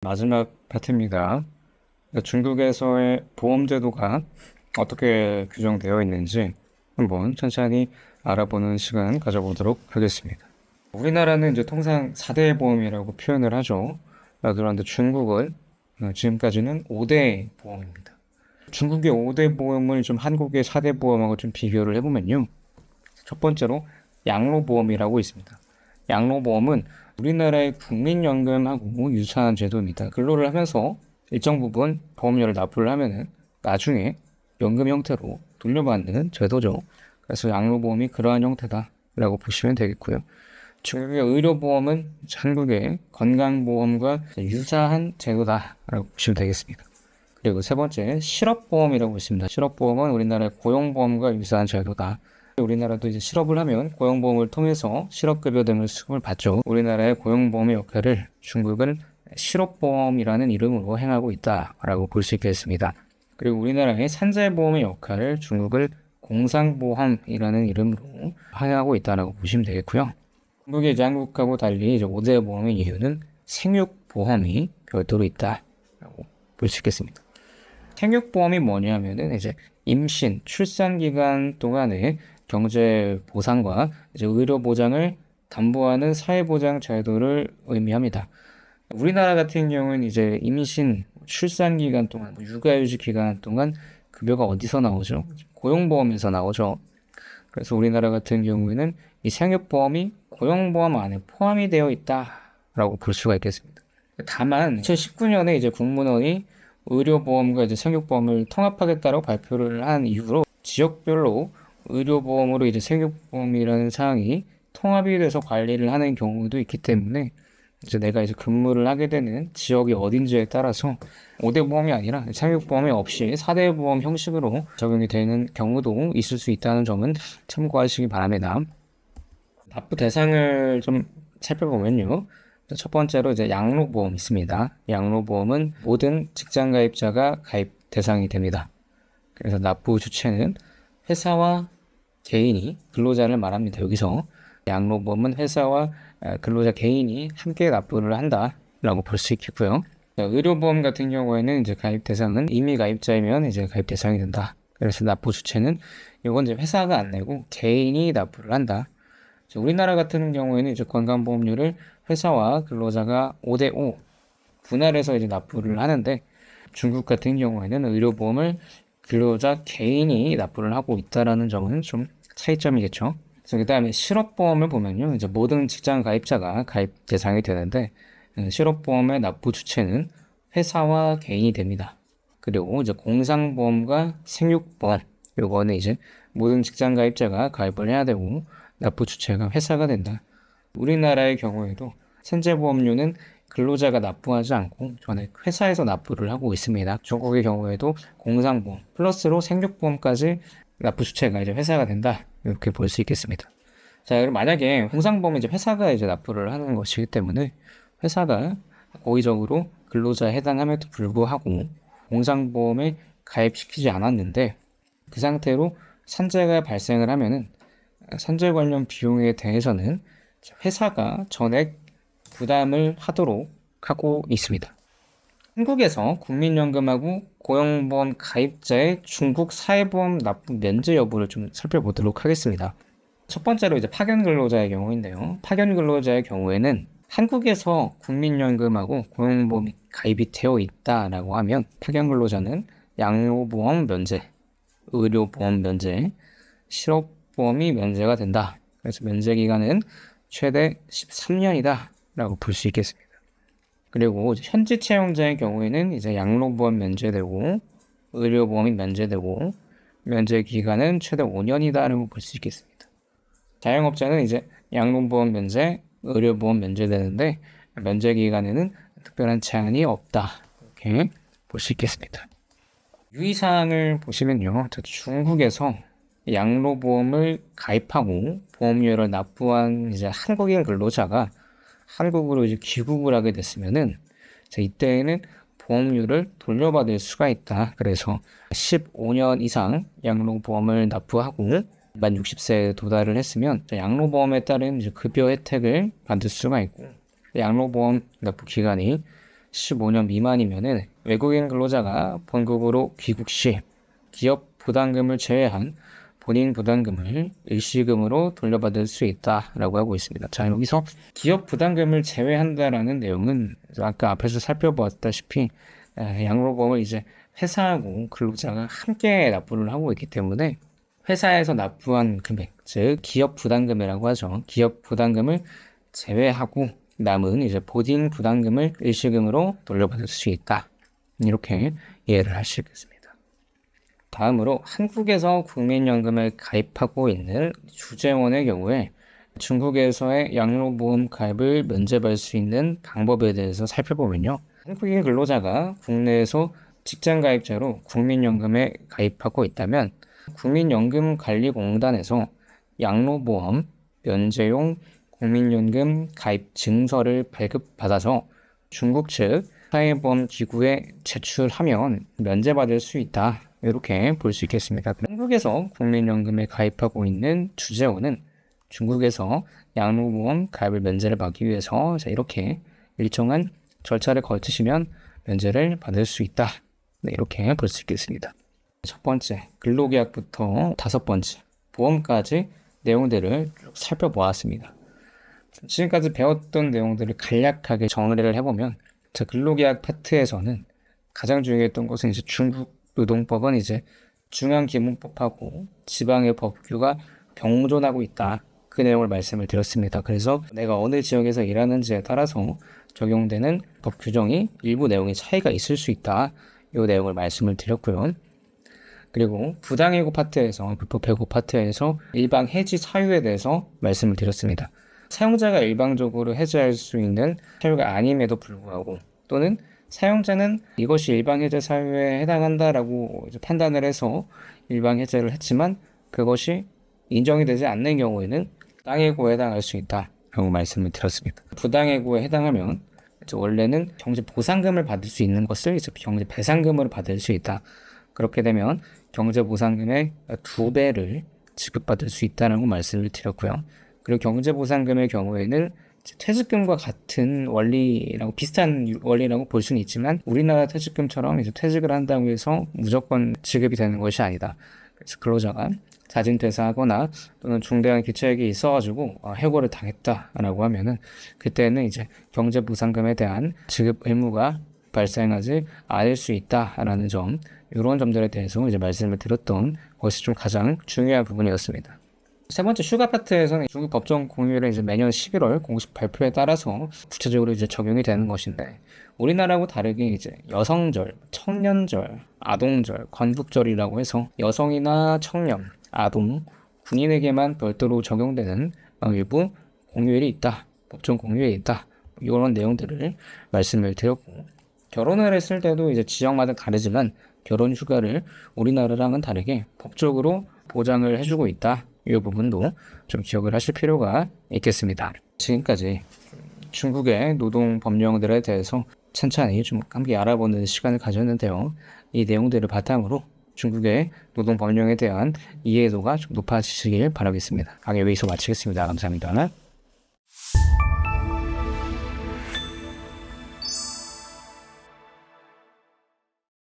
마지막 파트입니다. 중국에서의 보험 제도가 어떻게 규정되어 있는지 한번 천천히 알아보는 시간 가져보도록 하겠습니다. 우리나라는 이제 통상 4대 보험이라고 표현을 하죠. 그런데 중국은 어, 지금까지는 5대 보험입니다. 중국의 5대 보험을 좀 한국의 4대 보험하고 좀 비교를 해보면요. 첫 번째로 양로보험이라고 있습니다. 양로보험은 우리나라의 국민연금하고 유사한 제도입니다. 근로를 하면서 일정 부분 보험료를 납부를 하면은 나중에 연금 형태로 돌려받는 제도죠. 그래서 양로보험이 그러한 형태다라고 보시면 되겠고요. 중국의 의료보험은 한국의 건강보험과 유사한 제도다라고 보시면 되겠습니다. 그리고 세 번째 실업보험이라고 있습니다. 실업보험은 우리나라의 고용보험과 유사한 제도다. 우리나라도 이제 실업을 하면 고용보험을 통해서 실업급여 등을 수급을 받죠. 우리나라의 고용보험의 역할을 중국은 실업보험이라는 이름으로 행하고 있다라고 볼 수 있겠습니다. 그리고 우리나라의 산재보험의 역할을 중국을 공상보험이라는 이름으로 행하고 있다라고 보시면 되겠고요. 중국의 이제 한국하고 달리 이제 5대 보험의 이유는 생육보험이 별도로 있다라고 볼 수 있겠습니다. 생육보험이 뭐냐면은 이제 임신, 출산 기간 동안의 경제 보상과 이제 의료 보장을 담보하는 사회보장 제도를 의미합니다. 우리나라 같은 경우는 이제 임신, 출산 기간 동안, 뭐 육아휴직 기간 동안 급여가 어디서 나오죠? 고용보험에서 나오죠. 그래서 우리나라 같은 경우에는 이 생육보험이 고용보험 안에 포함이 되어 있다라고 볼 수가 있겠습니다. 다만 2019년에 이제 국무원이 의료보험과 이제 생육보험을 통합하겠다고 발표를 한 이후로 지역별로 의료보험으로 이제 생육보험이라는 사항이 통합이 돼서 관리를 하는 경우도 있기 때문에 이제 내가 이제 근무를 하게 되는 지역이 어딘지에 따라서 5대 보험이 아니라 생육보험이 없이 4대 보험 형식으로 적용이 되는 경우도 있을 수 있다는 점은 참고하시기 바랍니다. 납부 대상을 좀 살펴보면요. 첫 번째로 이제 양로보험 있습니다. 양로보험은 모든 직장 가입자가 가입 대상이 됩니다. 그래서 납부 주체는 회사와 개인이 근로자를 말합니다. 여기서 양로보험은 회사와 근로자 개인이 함께 납부를 한다라고 볼 수 있겠고요. 의료보험 같은 경우에는 이제 가입 대상은 이미 가입자이면 이제 가입 대상이 된다. 그래서 납부 주체는 이건 이제 회사가 안 내고 개인이 납부를 한다. 우리나라 같은 경우에는 이제 건강보험료를 회사와 근로자가 5대5 분할해서 이제 납부를 하는데 중국 같은 경우에는 의료보험을 근로자 개인이 납부를 하고 있다라는 점은 좀 차이점이겠죠. 그래서 그 다음에 실업보험을 보면요. 이제 모든 직장 가입자가 가입 대상이 되는데 음, 실업보험의 납부 주체는 회사와 개인이 됩니다. 그리고 이제 공상보험과 생육보험 요거는 이제 모든 직장 가입자가 가입을 해야 되고 납부 주체가 회사가 된다. 우리나라의 경우에도 생재보험료는 근로자가 납부하지 않고 전에 회사에서 납부를 하고 있습니다. 중국의 경우에도 공상보험 플러스로 생육보험까지 납부 주체가 이제 회사가 된다. 이렇게 볼 수 있겠습니다. 자, 그럼 만약에 공상보험이 이제 회사가 이제 납부를 하는 것이기 때문에 회사가 고의적으로 근로자에 해당함에도 불구하고 공상보험에 가입시키지 않았는데 그 상태로 산재가 발생을 하면은 산재 관련 비용에 대해서는 회사가 전액 부담을 하도록 하고 있습니다. 한국에서 국민연금하고 고용보험 가입자의 중국 사회보험 납부 면제 여부를 좀 살펴보도록 하겠습니다. 첫 번째로 이제 파견 근로자의 경우인데요. 파견 근로자의 경우에는 한국에서 국민연금하고 고용보험이 가입이 되어 있다라고 하면 파견 근로자는 양로보험 면제, 의료보험 면제, 실업보험이 면제가 된다. 그래서 면제 기간은 최대 13년이다. 라고 볼 수 있겠습니다. 그리고 현지 채용자의 경우에는 이제 양로보험 면제되고 의료보험이 면제되고 면제 기간은 최대 5년이다라고 볼 수 있겠습니다. 자영업자는 이제 양로보험 면제, 의료보험 면제되는데 면제 기간에는 특별한 제한이 없다 이렇게 볼 수 있겠습니다. 유의사항을 보시면요, 중국에서 양로보험을 가입하고 보험료를 납부한 이제 한국인 근로자가 한국으로 이제 귀국을 하게 됐으면은 자, 이때에는 보험료를 돌려받을 수가 있다. 그래서 15년 이상 양로보험을 납부하고 만 60세에 도달을 했으면 양로보험에 따른 급여 혜택을 받을 수가 있고 양로보험 납부 기간이 15년 미만이면은 외국인 근로자가 본국으로 귀국 시 기업 부담금을 제외한 본인 부담금을 일시금으로 돌려받을 수 있다라고 하고 있습니다. 자, 여기서 기업 부담금을 제외한다라는 내용은 아까 앞에서 살펴보았다시피 에, 양로보험을 이제 회사하고 근로자가 함께 납부를 하고 있기 때문에 회사에서 납부한 금액, 즉 기업 부담금이라고 하죠. 기업 부담금을 제외하고 남은 이제 본인 부담금을 일시금으로 돌려받을 수 있다. 이렇게 이해를 하시겠습니다. 다음으로 한국에서 국민연금을 가입하고 있는 주재원의 경우에 중국에서의 양로보험 가입을 면제받을 수 있는 방법에 대해서 살펴보면요. 한국인 근로자가 국내에서 직장 가입자로 국민연금에 가입하고 있다면 국민연금관리공단에서 양로보험 면제용 국민연금 가입 증서를 발급받아서 중국 측 사회보험 기구에 제출하면 면제받을 수 있다. 이렇게 볼 수 있겠습니다. 한국에서 국민연금에 가입하고 있는 주재원은 중국에서 양로보험 가입을 면제를 받기 위해서 자, 이렇게 일정한 절차를 거치시면 면제를 받을 수 있다. 네, 이렇게 볼 수 있겠습니다. 첫 번째, 근로계약부터 다섯 번째, 보험까지 내용들을 쭉 살펴보았습니다. 지금까지 배웠던 내용들을 간략하게 정리를 해보면, 자, 근로계약 파트에서는 가장 중요했던 것은 이제 중국 노동법은 이제 중앙기본법하고 지방의 법규가 병존하고 있다. 그 내용을 말씀을 드렸습니다. 그래서 내가 어느 지역에서 일하는지에 따라서 적용되는 법 규정이 일부 내용의 차이가 있을 수 있다. 이 내용을 말씀을 드렸고요. 그리고 부당해고 파트에서 불법 해고 파트에서 일방 해지 사유에 대해서 말씀을 드렸습니다. 사용자가 일방적으로 해지할 수 있는 사유가 아님에도 불구하고 또는 사용자는 이것이 일방 해제 사유에 해당한다라고 판단을 해서 일방 해제를 했지만 그것이 인정이 되지 않는 경우에는 부당해고에 해당할 수 있다라고 말씀을 드렸습니다. 부당해고에 해당하면 원래는 경제 보상금을 받을 수 있는 것을 이제 경제 배상금으로 받을 수 있다. 그렇게 되면 경제 보상금의 두 배를 지급받을 수 있다는 말씀을 드렸고요. 그리고 경제 보상금의 경우에는 퇴직금과 같은 원리라고 비슷한 원리라고 볼 수는 있지만 우리나라 퇴직금처럼 이제 퇴직을 한다고 해서 무조건 지급이 되는 것이 아니다. 그래서 근로자가 자진 퇴사하거나 또는 중대한 기체액이 있어가지고 어, 해고를 당했다라고 하면은 그때는 이제 경제 보상금에 대한 지급 의무가 발생하지 않을 수 있다라는 점 이런 점들에 대해서 이제 말씀을 드렸던 것이 좀 가장 중요한 부분이었습니다. 세 번째 휴가 파트에서는 중국 법정 공휴일은 이제 매년 11월 공식 발표에 따라서 구체적으로 이제 적용이 되는 것인데 우리나라하고 다르게 이제 여성절, 청년절, 아동절, 건국절이라고 해서 여성이나 청년, 아동, 군인에게만 별도로 적용되는 일부 공휴일이 있다. 법정 공휴일이 있다. 이런 내용들을 말씀을 드렸고 결혼을 했을 때도 이제 지역마다 다르지만 결혼 휴가를 우리나라랑은 다르게 법적으로 보장을 해주고 있다. 이 부분도 좀 기억을 하실 필요가 있겠습니다. 지금까지 중국의 노동 법령들에 대해서 천천히 좀 함께 알아보는 시간을 가졌는데요. 이 내용들을 바탕으로 중국의 노동 법령에 대한 이해도가 좀 높아지시길 바라겠습니다. 강의 여기서 마치겠습니다. 감사합니다.